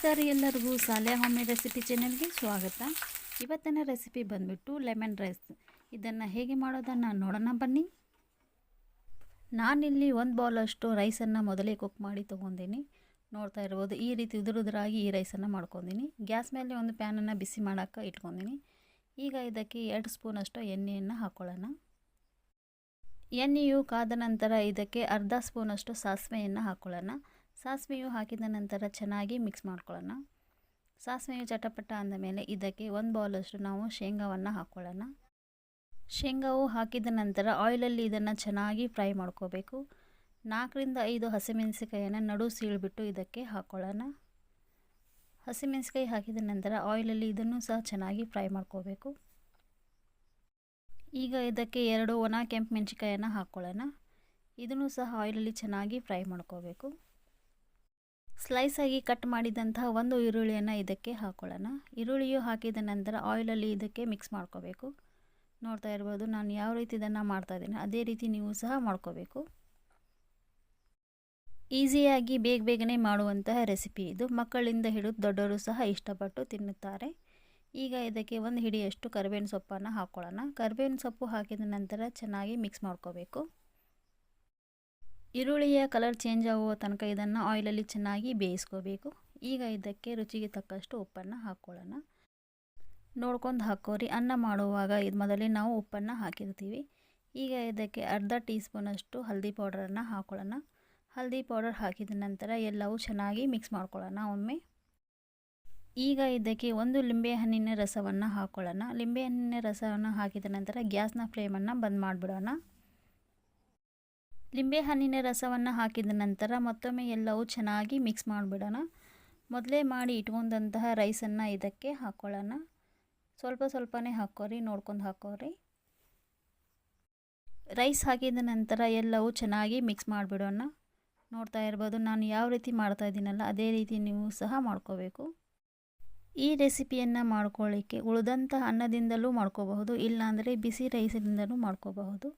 ನಮಸ್ಕಾರ ಎಲ್ಲರಿಗೂ. ಸಾಲೆ ಹೋಮಿ ರೆಸಿಪಿ ಚಾನೆಲ್ಗೆ ಸ್ವಾಗತ. ಇವತ್ತಿನ ರೆಸಿಪಿ ಬಂದ್ಬಿಟ್ಟು ಲೆಮನ್ ರೈಸ್. ಇದನ್ನು ಹೇಗೆ ಮಾಡೋದನ್ನು ನೋಡೋಣ ಬನ್ನಿ. ನಾನಿಲ್ಲಿ ಒಂದು ಬೌಲಷ್ಟು ರೈಸನ್ನು ಮೊದಲೇ ಕುಕ್ ಮಾಡಿ ತೊಗೊಂಡಿನಿ. ನೋಡ್ತಾ ಇರ್ಬೋದು, ಈ ರೀತಿ ಉದುರುದುರಾಗಿ ಈ ರೈಸನ್ನು ಮಾಡ್ಕೊಂಡಿನಿ. ಗ್ಯಾಸ್ ಮೇಲೆ ಒಂದು ಪ್ಯಾನನ್ನು ಬಿಸಿ ಮಾಡೋಕ್ಕೆ ಇಟ್ಕೊಂಡಿನಿ. ಈಗ ಇದಕ್ಕೆ ಎರಡು ಸ್ಪೂನಷ್ಟು ಎಣ್ಣೆಯನ್ನು ಹಾಕ್ಕೊಳ್ಳೋಣ ಎಣ್ಣೆಯು ಕಾದ ನಂತರ ಇದಕ್ಕೆ ಅರ್ಧ ಸ್ಪೂನಷ್ಟು ಸಾಸಿವೆಯನ್ನು ಹಾಕ್ಕೊಳ್ಳೋಣ ಸಾಸಿವೆಯು ಹಾಕಿದ ನಂತರ ಚೆನ್ನಾಗಿ ಮಿಕ್ಸ್ ಮಾಡ್ಕೊಳ್ಳೋಣ. ಸಾಸಿವೆಯು ಚಟಪಟ ಅಂದ ಮೇಲೆ ಇದಕ್ಕೆ ಒಂದು ಬೌಲಷ್ಟು ನಾವು ಶೇಂಗಾವನ್ನು ಹಾಕ್ಕೊಳ್ಳೋಣ ಶೇಂಗಾವು ಹಾಕಿದ ನಂತರ ಆಯಿಲಲ್ಲಿ ಇದನ್ನು ಚೆನ್ನಾಗಿ ಫ್ರೈ ಮಾಡ್ಕೋಬೇಕು. ನಾಲ್ಕರಿಂದ ಐದು ಹಸಿಮೆಣಸಿಕಾಯನ್ನು ನಡು ಸೀಳ್ಬಿಟ್ಟು ಇದಕ್ಕೆ ಹಾಕ್ಕೊಳ್ಳೋಣ ಹಸಿಮೆಣಸಿಕಾಯಿ ಹಾಕಿದ ನಂತರ ಆಯಿಲಲ್ಲಿ ಇದನ್ನು ಸಹ ಚೆನ್ನಾಗಿ ಫ್ರೈ ಮಾಡ್ಕೋಬೇಕು. ಈಗ ಇದಕ್ಕೆ ಎರಡು ಒಣ ಕೆಂಪು ಮೆಣಸಿಕಾಯನ್ನು ಹಾಕ್ಕೊಳ್ಳೋಣ ಇದನ್ನು ಸಹ ಆಯಿಲಲ್ಲಿ ಚೆನ್ನಾಗಿ ಫ್ರೈ ಮಾಡ್ಕೋಬೇಕು. ಸ್ಲೈಸ್ ಆಗಿ ಕಟ್ ಮಾಡಿದಂತಹ ಒಂದು ಈರುಳ್ಳಿಯನ್ನು ಇದಕ್ಕೆ ಹಾಕ್ಕೊಳ್ಳೋಣ ಈರುಳ್ಳಿಯು ಹಾಕಿದ ನಂತರ ಆಯಿಲಲ್ಲಿ ಇದಕ್ಕೆ ಮಿಕ್ಸ್ ಮಾಡ್ಕೋಬೇಕು. ನೋಡ್ತಾ ಇರ್ಬೋದು ನಾನು ಯಾವ ರೀತಿ ಇದನ್ನು ಮಾಡ್ತಾಯಿದ್ದೀನಿ ಅದೇ ರೀತಿ ನೀವು ಸಹ ಮಾಡ್ಕೋಬೇಕು. ಈಸಿಯಾಗಿ ಬೇಗ ಬೇಗನೆ ಮಾಡುವಂತಹ ರೆಸಿಪಿ ಇದು. ಮಕ್ಕಳಿಂದ ಹಿಡಿದು ದೊಡ್ಡವರು ಸಹ ಇಷ್ಟಪಟ್ಟು ತಿನ್ನುತ್ತಾರೆ. ಈಗ ಇದಕ್ಕೆ ಒಂದು ಹಿಡಿಯಷ್ಟು ಕರಿಬೇವಿನ ಸೊಪ್ಪನ್ನು ಹಾಕ್ಕೊಳ್ಳೋಣ ಕರಿಬೇವಿನ ಸೊಪ್ಪು ಹಾಕಿದ ನಂತರ ಚೆನ್ನಾಗಿ ಮಿಕ್ಸ್ ಮಾಡ್ಕೋಬೇಕು. ಈರುಳ್ಳಿಯ ಕಲರ್ ಚೇಂಜ್ ಆಗುವ ತನಕ ಇದನ್ನು ಆಯಿಲಲ್ಲಿ ಚೆನ್ನಾಗಿ ಬೇಯಿಸ್ಕೋಬೇಕು. ಈಗ ಇದಕ್ಕೆ ರುಚಿಗೆ ತಕ್ಕಷ್ಟು ಉಪ್ಪನ್ನು ಹಾಕ್ಕೊಳ್ಳೋಣ ನೋಡ್ಕೊಂಡು ಹಾಕೋರಿ. ಅನ್ನ ಮಾಡುವಾಗ ಇದು ಮೊದಲೇ ನಾವು ಉಪ್ಪನ್ನು ಹಾಕಿರ್ತೀವಿ. ಈಗ ಇದಕ್ಕೆ ಅರ್ಧ ಟೀ ಸ್ಪೂನಷ್ಟು ಹಲ್ದಿ ಪೌಡರನ್ನು ಹಾಕ್ಕೊಳ್ಳೋಣ ಹಲ್ದಿ ಪೌಡರ್ ಹಾಕಿದ ನಂತರ ಎಲ್ಲವೂ ಚೆನ್ನಾಗಿ ಮಿಕ್ಸ್ ಮಾಡ್ಕೊಳ್ಳೋಣ ಒಮ್ಮೆ. ಈಗ ಇದಕ್ಕೆ ಒಂದು ಲಿಂಬೆಹಣ್ಣಿನ ರಸವನ್ನು ಹಾಕ್ಕೊಳ್ಳೋಣ ಲಿಂಬೆಹಣ್ಣಿನ ರಸವನ್ನು ಹಾಕಿದ ನಂತರ ಗ್ಯಾಸ್ನ ಫ್ಲೇಮನ್ನು ಬಂದ್ ಮಾಡಿಬಿಡೋಣ. ಲಿಂಬೆ ಹಣ್ಣಿನ ರಸವನ್ನು ಹಾಕಿದ ನಂತರ ಮತ್ತೊಮ್ಮೆ ಎಲ್ಲವೂ ಚೆನ್ನಾಗಿ ಮಿಕ್ಸ್ ಮಾಡಿಬಿಡೋಣ. ಮೊದಲೇ ಮಾಡಿ ಇಟ್ಕೊಂಡಂತಹ ರೈಸನ್ನು ಇದಕ್ಕೆ ಹಾಕ್ಕೊಳ್ಳೋಣ ಸ್ವಲ್ಪ ಸ್ವಲ್ಪನೇ ಹಾಕೋರಿ ನೋಡ್ಕೊಂಡು ಹಾಕೋರಿ ರೈಸ್ ಹಾಕಿದ ನಂತರ ಎಲ್ಲವೂ ಚೆನ್ನಾಗಿ ಮಿಕ್ಸ್ ಮಾಡಿಬಿಡೋಣ. ನೋಡ್ತಾ ಇರ್ಬೋದು, ನಾನು ಯಾವ ರೀತಿ ಮಾಡ್ತಾ ಇದ್ದೀನಲ್ಲ, ಅದೇ ರೀತಿ ನೀವು ಸಹ ಮಾಡ್ಕೋಬೇಕು. ಈ ರೆಸಿಪಿಯನ್ನು ಮಾಡ್ಕೊಳ್ಳಿಕ್ಕೆ ಉಳಿದಂಥ ಅನ್ನದಿಂದಲೂ ಮಾಡ್ಕೋಬಹುದು, ಇಲ್ಲಾಂದರೆ ಬಿಸಿ ರೈಸಿನಿಂದಲೂ ಮಾಡ್ಕೋಬಹುದು.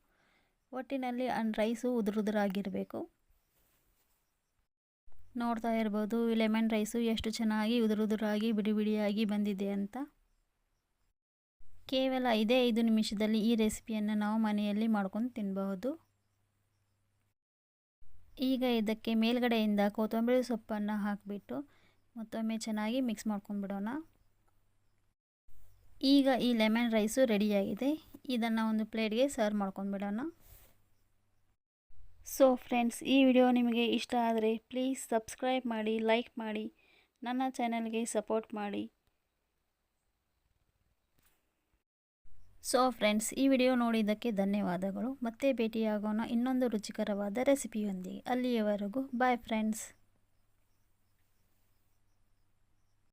ಒಟ್ಟಿನಲ್ಲಿ ರೈಸು ಉದುರುದುರಾಗಿರಬೇಕು ನೋಡ್ತಾ ಇರ್ಬೋದು ಲೆಮನ್ ರೈಸು ಎಷ್ಟು ಚೆನ್ನಾಗಿ ಉದುರುದುರಾಗಿ ಬಿಡಿ ಬಿಡಿಯಾಗಿ ಬಂದಿದೆ ಅಂತ. ಕೇವಲ ಐದೇ ಐದು ನಿಮಿಷದಲ್ಲಿ ಈ ರೆಸಿಪಿಯನ್ನು ನಾವು ಮನೆಯಲ್ಲಿ ಮಾಡ್ಕೊಂಡು ತಿನ್ನಬಹುದು ಈಗ ಇದಕ್ಕೆ ಮೇಲ್ಗಡೆಯಿಂದ ಕೊತ್ತಂಬರಿ ಸೊಪ್ಪನ್ನು ಹಾಕಿಬಿಟ್ಟು ಮತ್ತೊಮ್ಮೆ ಚೆನ್ನಾಗಿ ಮಿಕ್ಸ್ ಮಾಡ್ಕೊಂಡ್ಬಿಡೋಣ ಈಗ ಈ ಲೆಮನ್ ರೈಸು ರೆಡಿಯಾಗಿದೆ ಇದನ್ನು ಒಂದು ಪ್ಲೇಟ್ಗೆ ಸರ್ವ್ ಮಾಡ್ಕೊಂಡ್ಬಿಡೋಣ ಸೊ ಫ್ರೆಂಡ್ಸ್ ಈ ವಿಡಿಯೋ ನಿಮಗೆ ಇಷ್ಟ ಆದರೆ ಪ್ಲೀಸ್ ಸಬ್ಸ್ಕ್ರೈಬ್ ಮಾಡಿ ಲೈಕ್ ಮಾಡಿ, ನನ್ನ ಚಾನಲ್ಗೆ ಸಪೋರ್ಟ್ ಮಾಡಿ. ಸೊ ಫ್ರೆಂಡ್ಸ್ ಈ ವಿಡಿಯೋ ನೋಡಿದ್ದಕ್ಕೆ ಧನ್ಯವಾದಗಳು. ಮತ್ತೆ ಭೇಟಿಯಾಗೋಣ ಇನ್ನೊಂದು ರುಚಿಕರವಾದ ರೆಸಿಪಿಯೊಂದಿಗೆ ಅಲ್ಲಿಯವರೆಗೂ ಬಾಯ್ ಫ್ರೆಂಡ್ಸ್